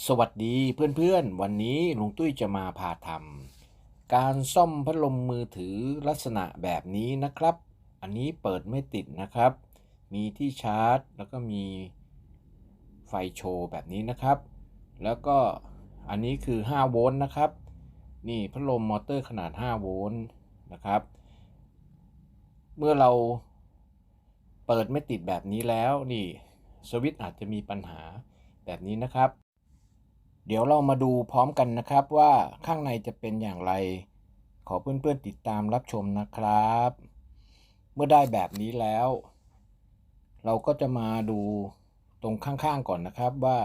สวัสดีเพื่อนๆ วันนี้ลุงตุ้ยจะมาพาทำการซ่อมพัดลมมือถือลักษณะแบบนี้นะครับ อันนี้เปิดไม่ติดนะครับ มีที่ชาร์จ แล้วก็มีไฟโชว์แบบนี้นะครับ แล้วก็อันนี้คือ 5 โวลต์นะครับ นี่พัดลมมอเตอร์ขนาด 5 โวลต์นะครับ เมื่อเราเปิดไม่ติดแบบนี้แล้วนี่สวิตช์อาจจะมีปัญหาแบบนี้นะครับ เดี๋ยวเรามาดูพร้อมกันนะครับว่าข้างในจะเป็นอย่างไร ขอเพื่อนๆติดตามรับชมนะครับ เมื่อได้แบบนี้แล้ว เราก็จะมาดูตรงข้างๆก่อนนะครับว่า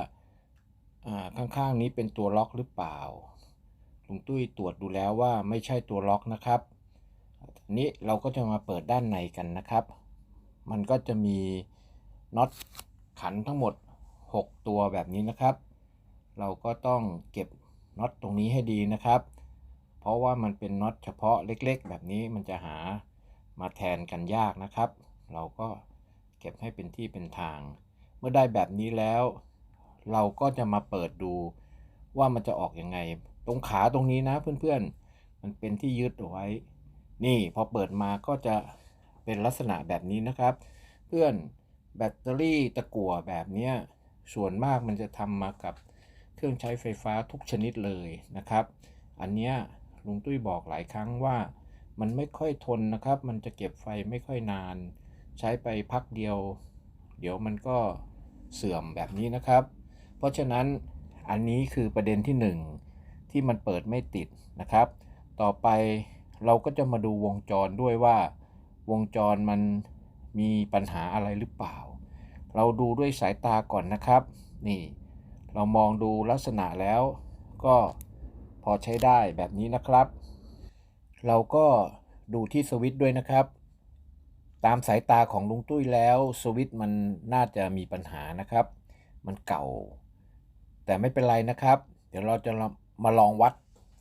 ข้างๆนี้เป็นตัวล็อกหรือเปล่าลุงตุ้ยตรวจดูแล้วว่าไม่ใช่ตัวล็อกนะครับนี้เราก็จะมาเปิดด้านในกันนะครับ มันก็จะมีน็อตขันทั้งหมด 6 ตัวแบบนี้นะครับ เราก็ต้องเก็บน็อตตรงนี้ให้ดีนะครับ เพราะว่ามันเป็นน็อตเฉพาะเล็กๆ แบบนี้มันจะหามาแทนกันยากนะครับ เราก็เก็บให้เป็นที่เป็นทาง เมื่อได้แบบนี้แล้ว เราก็จะมาเปิดดูว่ามันจะออกยังไง ตรงขาตรงนี้นะเพื่อนๆ มันเป็นที่ยึดเอาไว้ นี่พอเปิดมาก็จะเป็นลักษณะแบบนี้นะครับ เพื่อนแบตเตอรี่ตะกั่วแบบนี้ส่วนมากมันจะทำมากับ เครื่องใช้ไฟฟ้าทุกชนิดเลยนะครับ อันเนี้ยลุงตุ้ยบอกหลายครั้งว่ามันไม่ค่อยทนนะครับ มันจะเก็บไฟไม่ค่อยนาน ใช้ไปพักเดียว เดี๋ยวมันก็เสื่อมแบบนี้นะครับ เพราะฉะนั้นอันนี้คือประเด็นที่ 1 ที่มันเปิดไม่ติดนะครับ ต่อไปเราก็จะมาดูวงจรด้วยว่า วงจรมันมีปัญหาอะไรหรือเปล่า เราดูด้วยสายตาก่อนนะครับ นี่ เรามองดูลักษณะแล้วก็พอใช้ได้แบบนี้นะครับ เราก็ดูที่สวิตช์ด้วยนะครับ ตามสายตาของลุงตุ้ยแล้วสวิตช์มันน่าจะมีปัญหานะครับ มันเก่า แต่ไม่เป็นไรนะครับ เดี๋ยวเราจะมาลองวัด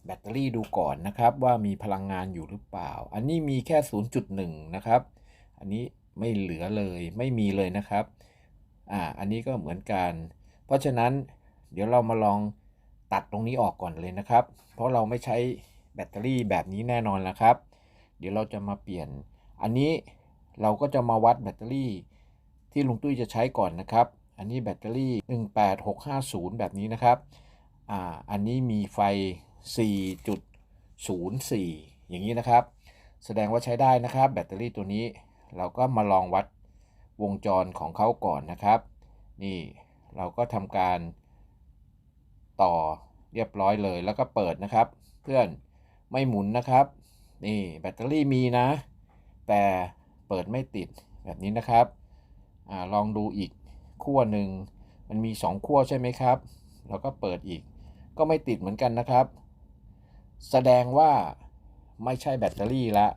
แบตเตอรี่ดูก่อนนะครับ ว่ามีพลังงานอยู่หรือเปล่า อันนี้มีแค่ 0.1 นะครับ อันนี้ไม่เหลือเลยไม่มีเลยนะครับ อ่า อันนี้ก็เหมือนกัน เพราะฉะนั้น เดี๋ยวเรามาลองตัดตรงนี้ออกก่อนเลยนะครับ เพราะเราไม่ใช้แบตเตอรี่แบบนี้แน่นอนนะครับ เดี๋ยวเราจะมาเปลี่ยน อันนี้เราก็จะมาวัดแบตเตอรี่ที่ลุงตุ้ยจะใช้ก่อนนะครับ อันนี้แบตเตอรี่ 18650 แบบนี้นะครับ อ่า อันนี้มีไฟ 4.04 อย่างนี้นะครับ แสดงว่าใช้ได้นะครับ แบตเตอรี่ตัวนี้ เราก็มาลองวัดวงจรของเขาก่อนนะครับ นี่เราก็ทำการ ต่อเรียบร้อยเลยแล้วก็เปิดนะครับ เพื่อนไม่หมุนนะครับ นี่แบตเตอรี่มีนะ แต่เปิดไม่ติดแบบนี้นะครับอลองดูอีกขั้วหนึ่งมันมี 2ขั้วใช่ไหมครับเราก็เปิดอีก ก็ไม่ติดเหมือนกันนะครับ แสดงว่าไม่ใช่แบตเตอรี่ละ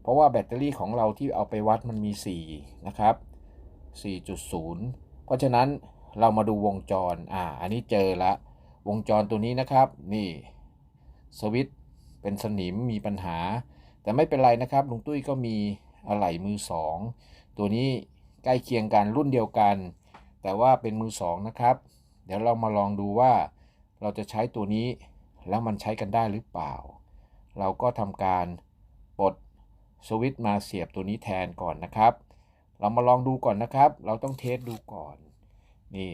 เพราะว่าแบตเตอรี่ของเราที่เอาไปวัดมันมี 4 นะครับ 4.0 เพราะฉะนั้น เรามาดูวงจร อ่า อันนี้เจอละ วงจรตัวนี้นะครับ นี่สวิตเป็นสนิมมีปัญหา แต่ไม่เป็นไรนะครับ ลุงตุ้ยก็มีอะไหล่มือ2ตัวนี้ใกล้เคียงกันรุ่นเดียวกัน แต่ว่าเป็นมือ2นะครับ เดี๋ยวเรามาลองดูว่า เราจะใช้ตัวนี้แล้วมันใช้กันได้หรือเปล่า เราก็ทำการปลดสวิตมาเสียบตัวนี้แทนก่อนนะครับ เรามาลองดูก่อนนะครับ เราต้องเทสดูก่อน นี่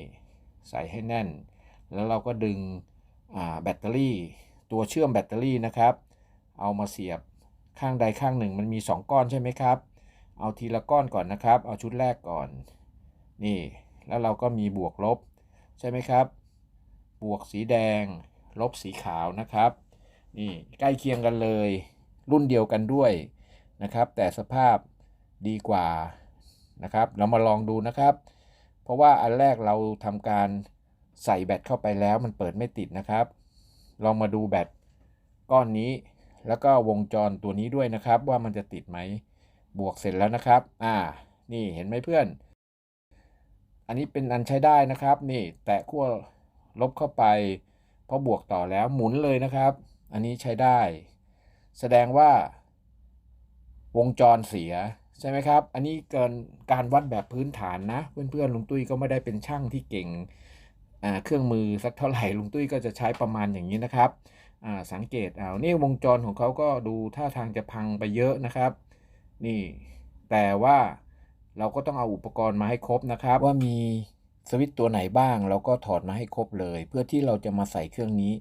ใส่ให้แน่น แล้วเราก็ดึงแบตเตอรี่ ตัวเชื่อมแบตเตอรี่นะครับ เอามาเสียบข้างใดข้างหนึ่งมันมี 2 ก้อนใช่ไหมครับ เอาทีละก้อนก่อนนะครับ เอาชุดแรกก่อน นี่ แล้วเราก็มีบวกลบใช่ไหมครับ บวกสีแดง ลบสีขาวนะครับ นี่ใกล้เคียงกันเลย รุ่นเดียวกันด้วยนะครับ แต่สภาพดีกว่านะครับ เรามาลองดูนะครับ เพราะว่าอันแรกเราทำการใส่แบตเข้าไปแล้วมันเปิดไม่ติดนะครับ ลองมาดูแบตก้อนนี้ แล้วก็วงจรตัวนี้ด้วยนะครับ ว่ามันจะติดไหมบวกเสร็จแล้วนะครับ อ่า นี่เห็นไหมเพื่อน อันนี้เป็นอันใช้ได้นะครับ นี่แตะขั้วลบเข้าไปพอบวกต่อแล้วหมุนเลยนะครับ อันนี้ใช้ได้ แสดงว่าวงจรเสีย ใช่ไหมครับ อันนี้เกินการวัดแบบพื้นฐานนะ เพื่อนๆลุงตุ้ยก็ไม่ได้เป็นช่างที่เก่งเครื่องมือสักเท่าไหร่ลุงตุ้ยก็จะใช้ประมาณอย่างนี้นะครับสังเกตเอานี่วงจรของเขาก็ดูท่าทางจะพังไปเยอะนะครับ นี่แต่ว่าเราก็ต้องเอาอุปกรณ์มาให้ครบนะครับ ว่ามีสวิตช์ตัวไหนบ้าง เราก็ถอดมาให้ครบเลย เพื่อที่เราจะมาใส่เครื่องนี้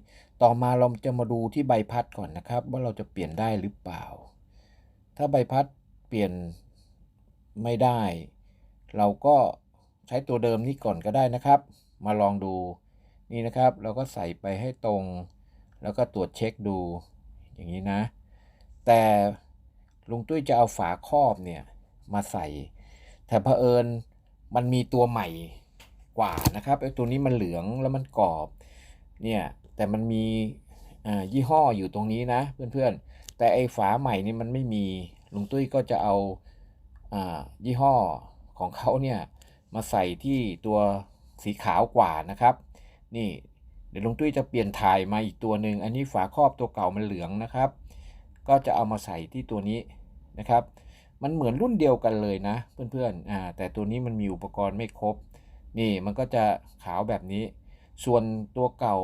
ต่อมาเราจะมาดูที่ใบพัดก่อนนะครับ ว่าเราจะเปลี่ยนได้หรือเปล่า ถ้าใบพัดเปลี่ยน ไม่ได้ เราก็ใช้ตัวเดิมนี้ก่อนก็ได้นะครับ มาลองดูนี่นะครับ เราก็ใส่ไปให้ตรง แล้วก็ตรวจเช็คดูอย่างนี้นะ แต่ลุงตุ้ยจะเอาฝาครอบเนี่ยมาใส่ แต่เผอิญมันมีตัวใหม่กว่านะครับไอ้ตัวนี้มันเหลืองแล้วมันกรอบเนี่ยแต่มันมียี่ห้ออยู่ตรงนี้นะเพื่อนๆ แต่ไอ้ฝาใหม่นี่มันไม่มีลุงตุ้ยก็จะเอา ยี่ห้อของเขาเนี่ยมาใส่ที่ตัวสีขาวกว่านะครับ นี่เดี๋ยวลุงตุ้ยจะเปลี่ยนถ่ายมาอีกตัวหนึ่งอันนี้ฝาครอบตัวเก่ามันเหลืองนะครับ ก็จะเอามาใส่ที่ตัวนี้นะครับ มันเหมือนรุ่นเดียวกันเลยนะ เพื่อนๆอ่าแต่ตัวนี้มันมีอุปกรณ์ไม่ครบ นี่มันก็จะขาวแบบนี้ ส่วนตัวเก่า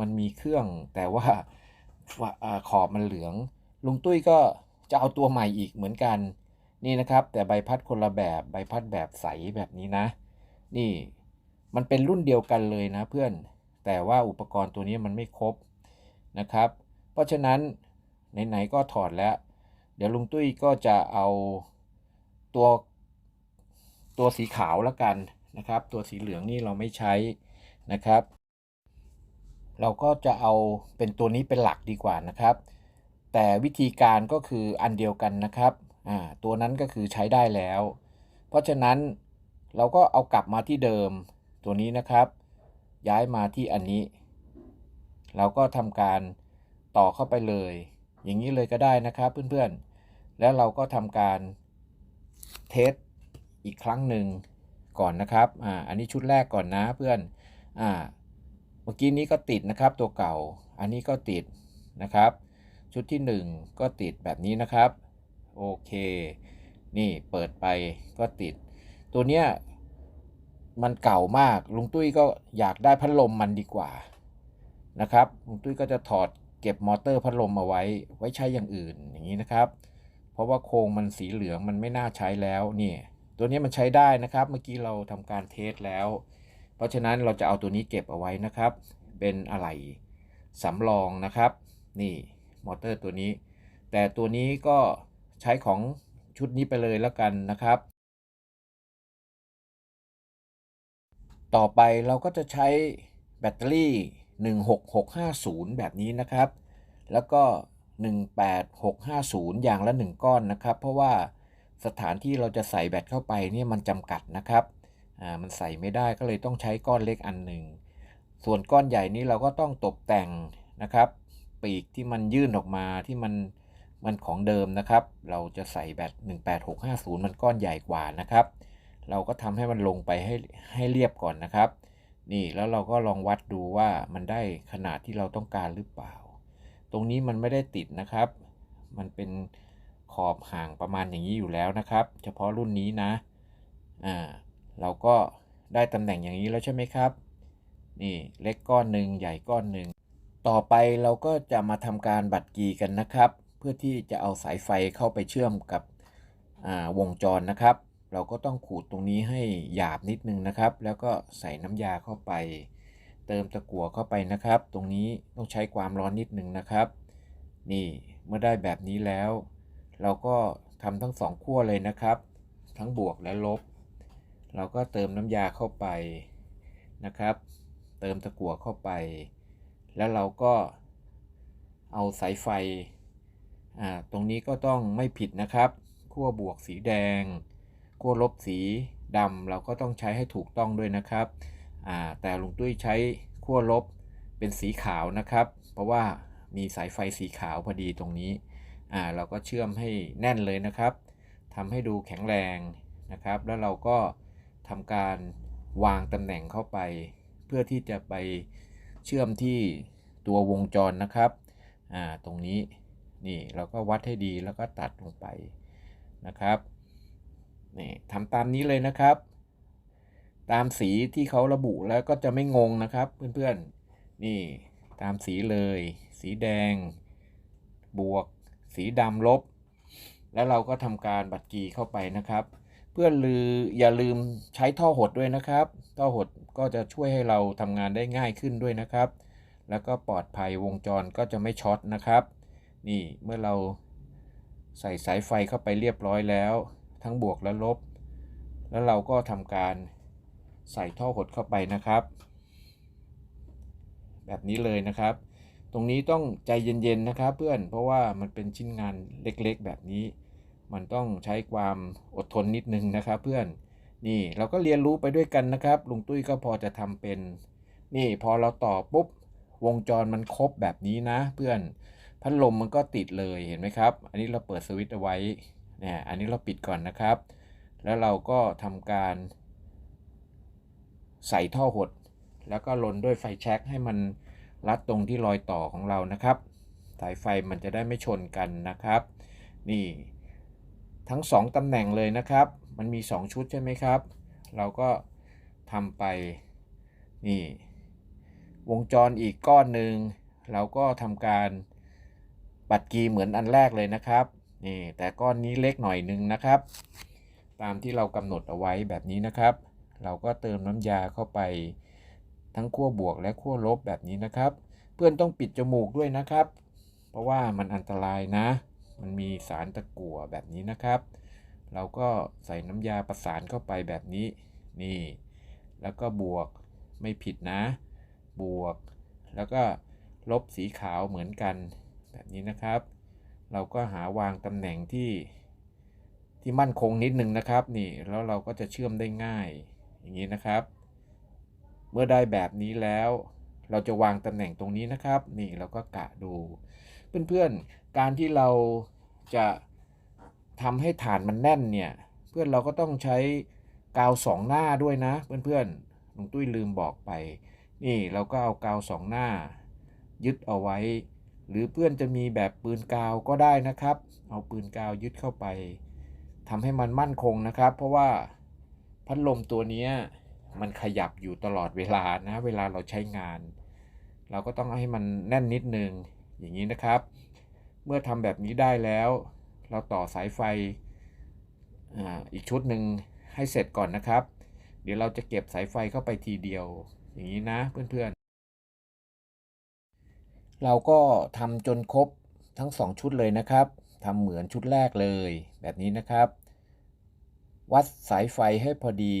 มันมีเครื่อง แต่ว่าฝาอ่าขอบมันเหลืองลุงตุ้ยก็จะเอาตัวใหม่อีกเหมือนกัน นี่นะครับ แต่ใบพัดคนละแบบใบพัดแบบใสแบบนี้นะ นี่มันเป็นรุ่นเดียวกันเลยนะเพื่อน แต่ว่าอุปกรณ์ตัวนี้มันไม่ครบนะครับ เพราะฉะนั้นไหนๆก็ถอดแล้ว เดี๋ยวลุงตุ้ยก็จะเอาตัวตัวสีขาวแล้วกันนะครับ ตัวสีเหลืองนี่เราไม่ใช้นะครับ เราก็จะเอาเป็นตัวนี้เป็นหลักดีกว่านะครับ แต่วิธีการก็คืออันเดียวกันนะครับ ตัวนั้นก็คือใช้ได้แล้ว เพราะฉะนั้นเราก็เอากลับมาที่เดิมตัวนี้นะครับ ย้ายมาที่อันนี้ เราก็ทำการต่อเข้าไปเลย อย่างนี้เลยก็ได้นะครับเพื่อนๆ แล้วเราก็ทำการเทสอีกครั้งหนึ่งก่อนนะครับ อ่า อันนี้ชุดแรกก่อนนะเพื่อน อ่า เมื่อกี้นี้ก็ติดนะครับ ตัวเก่า อันนี้ก็ติดนะครับ ชุดที่ 1 ก็ติดแบบนี้นะครับ โอเค นี่เปิดไปก็ติด ตัวเนี้ยมันเก่ามาก ลุงตุ้ยก็อยากได้พัดลมมันดีกว่านะครับ ลุงตุ้ยก็จะถอดเก็บมอเตอร์พัดลมเอาไว้ ไว้ใช้อย่างอื่นอย่างนี้นะครับ เพราะว่าโครงมันสีเหลืองมันไม่น่าใช้แล้วนี่ตัวนี้มันใช้ได้นะครับ เมื่อกี้เราทำการเทสแล้ว เพราะฉะนั้นเราจะเอาตัวนี้เก็บเอาไว้นะครับ เป็นอะไหล่สำรองนะครับ นี่มอเตอร์ตัวนี้ แต่ตัวนี้ก็ ใช้ของชุดนี้ไปเลยแล้วกันนะครับ ต่อไปเราก็จะใช้แบตเตอรี่ 16650 แบบนี้นะครับ แล้วก็ 18650 อย่างละ 1 ก้อนนะครับ เพราะว่าสถานที่เราจะใส่แบตเข้าไปเนี่ยมันจำกัดนะครับอ่ามันใส่ไม่ได้ก็เลยต้องใช้ก้อนเล็กอันหนึ่ง ส่วนก้อนใหญ่นี้เราก็ต้องตกแต่งนะครับ ปีกที่มันยื่นออกมาที่มัน มันของเดิมนะครับ เราจะใส่แบต18650 มันก้อนใหญ่กว่านะครับ เราก็ทำให้มันลงไปให้ให้เรียบก่อนนะครับ นี่แล้วเราก็ลองวัดดูว่ามันได้ขนาดที่เราต้องการหรือเปล่า ตรงนี้มันไม่ได้ติดนะครับ มันเป็นขอบห่างประมาณอย่างนี้อยู่แล้วนะครับ เฉพาะรุ่นนี้นะ อ่า เราก็ได้ตำแหน่งอย่างนี้แล้วใช่ไหมครับ นี่เล็กก้อนหนึ่งใหญ่ก้อนหนึ่ง ต่อไปเราก็จะมาทำการบัดกีกันนะครับ พื่อที่จะเอาสายไฟเข้าไปเชื่อมกับวงจรนะครับ เราก็ต้องขูดตรงนี้ให้หยาบนิดนึงนะครับ แล้วก็ใส่น้ำยาเข้าไป เติมตะกั่วเข้าไปนะครับ ตรงนี้ต้องใช้ความร้อนนิดนึงนะครับ นี่เมื่อได้แบบนี้แล้ว เราก็ทำทั้งสองขั้วเลยนะครับ ทั้งบวกและลบ เราก็เติมน้ำยาเข้าไปนะครับ เติมตะกั่วเข้าไป แล้วเราก็เอาสายไฟ อ่าตรงนี้ก็ต้องไม่ผิดนะครับขั้วบวกสีแดงขั้วลบสีดำเราก็ต้องใช้ให้ถูกต้องด้วยนะครับอ่าแต่ลุงตุ้ยใช้ขั้วลบเป็นสีขาวนะครับ เพราะว่ามีสายไฟสีขาวพอดีตรงนี้อ่าเราก็เชื่อมให้แน่นเลยนะครับทำให้ดูแข็งแรงนะครับ แล้วเราก็ทำการวางตำแหน่งเข้าไป เพื่อที่จะไปเชื่อมที่ตัววงจรนะครับอ่าตรงนี้ นี่เราก็วัดให้ดีแล้วก็ตัดลงไปนะครับนี่ทำตามนี้เลยนะครับ ตามสีที่เขาระบุแล้วก็จะไม่งงนะครับเพื่อนๆนี่ตามสีเลย สีแดง บวก สีดำลบ แล้วเราก็ทำการบัตรกีเข้าไปนะครับเพื่อนลืออย่าลืมใช้ท่อหดด้วยนะครับ ท่อหดก็จะช่วยให้เราทำงานได้ง่ายขึ้นด้วยนะครับ แล้วก็ปลอดภัยวงจรก็จะไม่ช็อตนะครับ นี่เมื่อเราใส่สายไฟเข้าไปเรียบร้อยแล้ว ทั้งบวกและลบ แล้วเราก็ทำการใส่ท่อหดเข้าไปนะครับ แบบนี้เลยนะครับ ตรงนี้ต้องใจเย็นๆนะครับ เพื่อนเพราะว่ามันเป็นชิ้นงานเล็กๆ แบบนี้ มันต้องใช้ความอดทนนิดนึงนะครับ เพื่อนนี่เราก็เรียนรู้ไปด้วยกันนะครับลุงตุ้ยก็พอจะทำเป็น นี่พอเราต่อปุ๊บวงจรมันครบแบบนี้นะ เพื่อน พัดลมมันก็ติดเลยเห็นไหมครับ อันนี้เราเปิดสวิตช์เอาไว้เนี่ยอันนี้เราปิดก่อนนะครับ แล้วเราก็ทำการใส่ท่อหด แล้วก็ลนด้วยไฟแช็กให้มันรัดตรงที่รอยต่อของเรานะครับ สายไฟมันจะได้ไม่ชนกันนะครับ นี่ทั้ง 2ตำแหน่งเลยนะครับ มันมี 2 ชุดใช่ไหมครับ เราก็ทำไปนี่ วงจรอีกก้อนหนึ่งเราก็ทำการ ปัดกีเหมือนอันแรกเลยนะครับนี่แต่ก้อนนี้เล็กหน่อยนึงนะครับ ตามที่เรากำหนดเอาไว้แบบนี้นะครับ เราก็เติมน้ำยาเข้าไปทั้งขั้วบวกและขั้วลบแบบนี้นะครับ เพื่อนต้องปิดจมูกด้วยนะครับ เพราะว่ามันอันตรายนะ มันมีสารตะกั่วแบบนี้นะครับ เราก็ใส่น้ำยาประสานเข้าไปแบบนี้นี่ แล้วก็บวกไม่ผิดนะ บวก แล้วก็ลบสีขาวเหมือนกัน แบบนี้นะครับ เราก็หาวางตำแหน่งที่ที่มั่นคงนิดนึงนะครับนี่แล้วเราก็จะเชื่อมได้ง่ายอย่างนี้นะครับ เมื่อได้แบบนี้แล้ว เราจะวางตำแหน่งตรงนี้นะครับ นี่เราก็กะดู เพื่อนๆการที่เราจะทำให้ฐานมันแน่นเนี่ย เพื่อนเราก็ต้องใช้กาวสองหน้าด้วยนะ เพื่อนๆลุงตุ้ยลืมบอกไป นี่เราก็เอากาวสองหน้า ยึดเอาไว้ หรือเพื่อนจะมีแบบปืนกาวก็ได้นะครับ เอาปืนกาวยึดเข้าไปทำให้มันมั่นคงนะครับ เพราะว่าพัดลมตัวนี้มันขยับอยู่ตลอดเวลานะ เวลาเราใช้งาน เราก็ต้องให้มันแน่นนิดนึงอย่างนี้นะครับ เมื่อทำแบบนี้ได้แล้ว เราต่อสายไฟออีกชุดหนึ่งให้เสร็จก่อนนะครับ เดี๋ยวเราจะเก็บสายไฟเข้าไปทีเดียว อย่างนี้นะเพื่อนๆ เราก็ทำจนครบทั้งสองชุดเลยนะครับทำเหมือนชุดแรกเลยแบบนี้นะครับ วัดสายไฟให้พอดี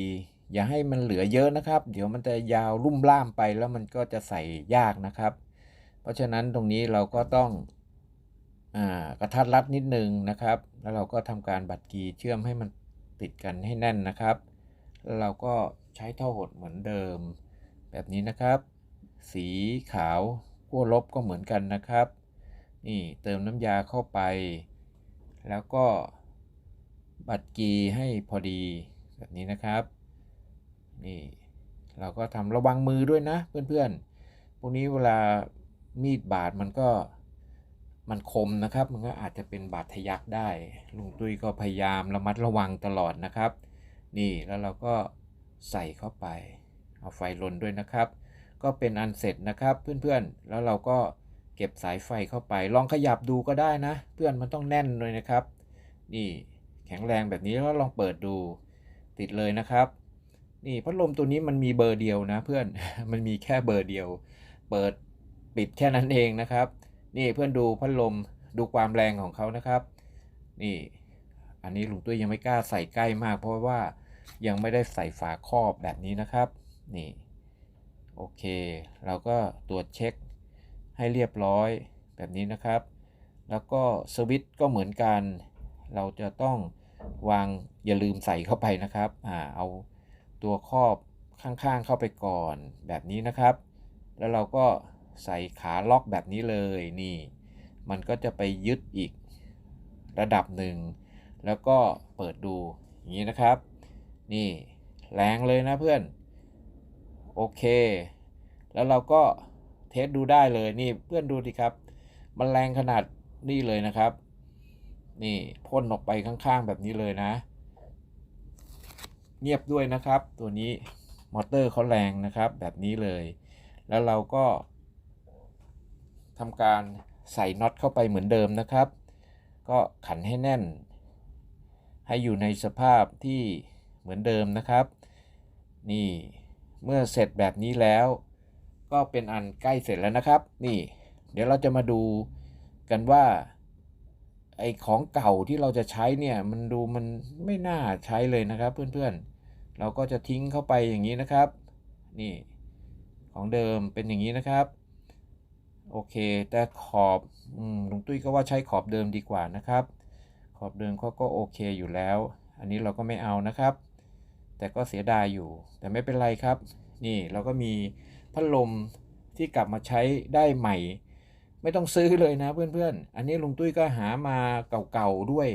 อย่าให้มันเหลือเยอะนะครับ เดี๋ยวมันจะยาวลุ่มล่ามไปแล้วมันก็จะใส่ยากนะครับ เพราะฉะนั้นตรงนี้เราก็ต้องอกระทัดรัดนิดนึงนะครับ แล้วเราก็ทำการบัดกีเชื่อมให้มันติดกันให้แน่นนะครับ แล้วเราก็ใช้เท่อหดเหมือนเดิม แบบนี้นะครับ สีขาว ขั้วลบก็เหมือนกันนะครับ นี่เติมน้ำยาเข้าไป แล้วก็บัดกีให้พอดีแบบนี้นะครับ นี่เราก็ทำระวังมือด้วยนะเพื่อนๆ พวกนี้เวลามีดบาดมันก็มันคมนะครับ มันก็อาจจะเป็นบาดทะยักได้ ลุงตุ้ยก็พยายามระมัดระวังตลอดนะครับ นี่แล้วเราก็ใส่เข้าไป เอาไฟลนด้วยนะครับ ก็เป็นอันเสร็จนะครับเพื่อนๆ แล้วเราก็เก็บสายไฟเข้าไป ลองขยับดูก็ได้นะ เพื่อนมันต้องแน่นเลยนะครับ นี่แข็งแรงแบบนี้แล้วลองเปิดดูติดเลยนะครับ นี่พัดลมตัวนี้มันมีเบอร์เดียวนะ เพื่อนมันมีแค่เบอร์เดียว เปิดปิดแค่นั้นเองนะครับ นี่เพื่อนดูพัดลมดูความแรงของเขานะครับ นี่ อันนี้ลุงตุ้ยยังไม่กล้าใส่ใกล้มาก เพราะว่ายังไม่ได้ใส่ฝาครอบแบบนี้นะครับ นี่ โอเค เราก็ตรวจเช็คให้เรียบร้อยแบบนี้นะครับ แล้วก็สวิตช์ก็เหมือนกัน เราจะต้องวางอย่าลืมใส่เข้าไปนะครับอ่าเอาตัวครอบข้างๆเข้าไปก่อนแบบนี้นะครับ แล้วเราก็ใส่ขาล็อกแบบนี้เลยนี่ มันก็จะไปยึดอีกระดับหนึ่ง แล้วก็เปิดดูอย่างนี้นะครับ นี่แรงเลยนะเพื่อน โอเค แล้วเราก็เทสดูได้เลยนี่เพื่อนดูดิครับ มันแรงขนาดนี่เลยนะครับ นี่พ่นออกไปข้างๆแบบนี้เลยนะ เงียบด้วยนะครับ ตัวนี้มอเตอร์เขาแรงนะครับแบบนี้เลย แล้วเราก็ทำการใส่น็อตเข้าไปเหมือนเดิมนะครับ ก็ขันให้แน่น ให้อยู่ในสภาพที่เหมือนเดิมนะครับ นี่ เมื่อเสร็จแบบนี้แล้ว ก็เป็นอันใกล้เสร็จแล้วนะครับ นี่ เดี๋ยวเราจะมาดูกันว่าไอของเก่าที่เราจะใช้เนี่ยมันดูมันไม่น่าใช้เลยนะครับ เพื่อนๆ เราก็จะทิ้งเข้าไปอย่างนี้นะครับ นี่ของเดิมเป็นอย่างนี้นะครับ โอเค แต่ขอบอืมลุงตุ้ยก็ว่าใช้ขอบเดิมดีกว่านะครับ ขอบเดิมเขาก็โอเคอยู่แล้ว อันนี้เราก็ไม่เอานะครับ แต่ก็เสียดายอยู่ แต่ไม่เป็นไรครับ นี่เราก็มีพัดลมที่กลับมาใช้ได้ใหม่ ไม่ต้องซื้อเลยนะเพื่อนๆ อันนี้ลุงตุ้ยก็หามาเก่าๆด้วย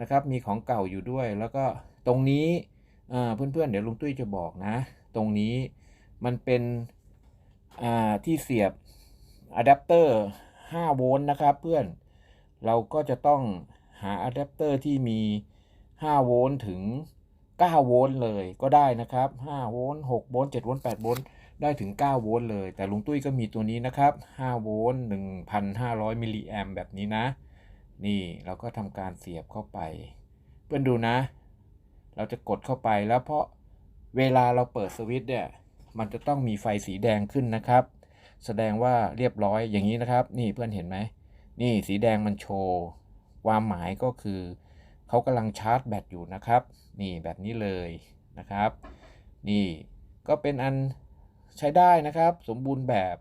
นะครับ มีของเก่าอยู่ด้วย แล้วก็ตรงนี้อ่าเพื่อนๆ เดี๋ยวลุงตุ้ยจะบอกนะ ตรงนี้มันเป็นอ่าที่เสียบอะแดปเตอร์ 5 โวลต์นะครับเพื่อน เราก็จะต้องหาอะแดปเตอร์ที่มี 5 โวลต์ถึง 9 โวลต์เลยก็ได้นะครับ 5 โวลต์ 6 โวลต์ 7 โวลต์ 8 โวลต์ ได้ถึง 9 โวลต์เลย แต่ลุงตุ้ยก็มีตัวนี้นะครับ 5 โวลต์ 1,500 มิลลิแอมแบบนี้นะ นี่เราก็ทำการเสียบเข้าไป เพื่อนดูนะ เราจะกดเข้าไปแล้วเพราะเวลาเราเปิดสวิตช์เนี่ย มันจะต้องมีไฟสีแดงขึ้นนะครับ แสดงว่าเรียบร้อยอย่างนี้นะครับ นี่เพื่อนเห็นไหม นี่สีแดงมันโชว์ ความหมายก็คือ เขากำลังชาร์จแบตอยู่นะครับ นี่แบบนี้เลยนะครับ นี่ก็เป็นอันใช้ได้นะครับ สมบูรณ์แบบ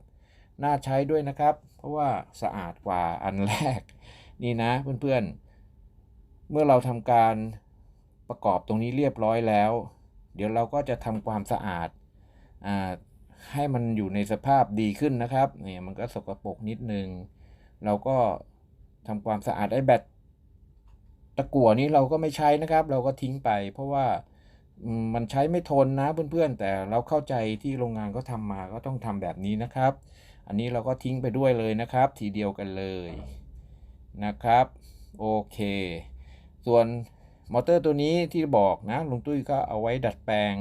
น่าใช้ด้วยนะครับ เพราะว่าสะอาดกว่าอันแรก นี่นะเพื่อนๆ เมื่อเราทำการประกอบตรงนี้เรียบร้อยแล้ว เดี๋ยวเราก็จะทำความสะอาดอ่าให้มันอยู่ในสภาพดีขึ้นนะครับเนี่ยมันก็สกปรกนิดนึง เราก็ทำความสะอาดไอ้แบต ตะกั่วนี้เราก็ไม่ใช้นะครับ เราก็ทิ้งไป เพราะว่ามันใช้ไม่ทนนะเพื่อนๆ แต่เราเข้าใจที่โรงงานก็ทำมาก็ต้องทำแบบนี้นะครับ อันนี้เราก็ทิ้งไปด้วยเลยนะครับ ทีเดียวกันเลยนะครับ โอเค ส่วนมอเตอร์ตัวนี้ที่บอกนะลุงตุ้ยก็เอาไว้ดัดแปลง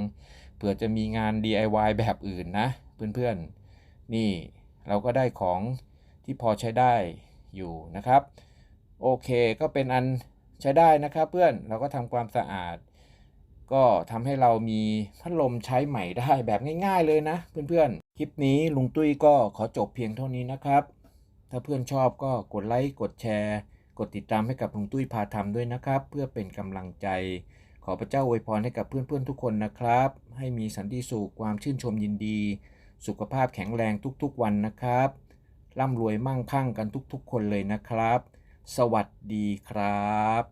เผื่อจะมีงาน DIY แบบอื่นนะ เพื่อนๆ นี่เราก็ได้ของที่พอใช้ได้อยู่นะครับ โอเคก็เป็นอัน ใช้ได้นะครับเพื่อนเราก็ทำความสะอาด ก็ทำให้เรามีพัดลมใช้ใหม่ได้แบบง่ายๆเลยนะ เพื่อนๆ คลิปนี้ลุงตุ้ยก็ขอจบเพียงเท่านี้นะครับ ถ้าเพื่อนชอบก็กดไลค์กดแชร์ กดติดตามให้กับลุงตุ้ยพาทำด้วยนะครับ เพื่อเป็นกำลังใจ ขอพระเจ้าอวยพรให้กับเพื่อนๆทุกคนนะครับ ให้มีสันติสุขความชื่นชมยินดี สุขภาพแข็งแรงทุกๆวันนะครับร่ำรวยมั่งคั่งกันทุกๆ คนเลยนะครับ สวัสดีครับ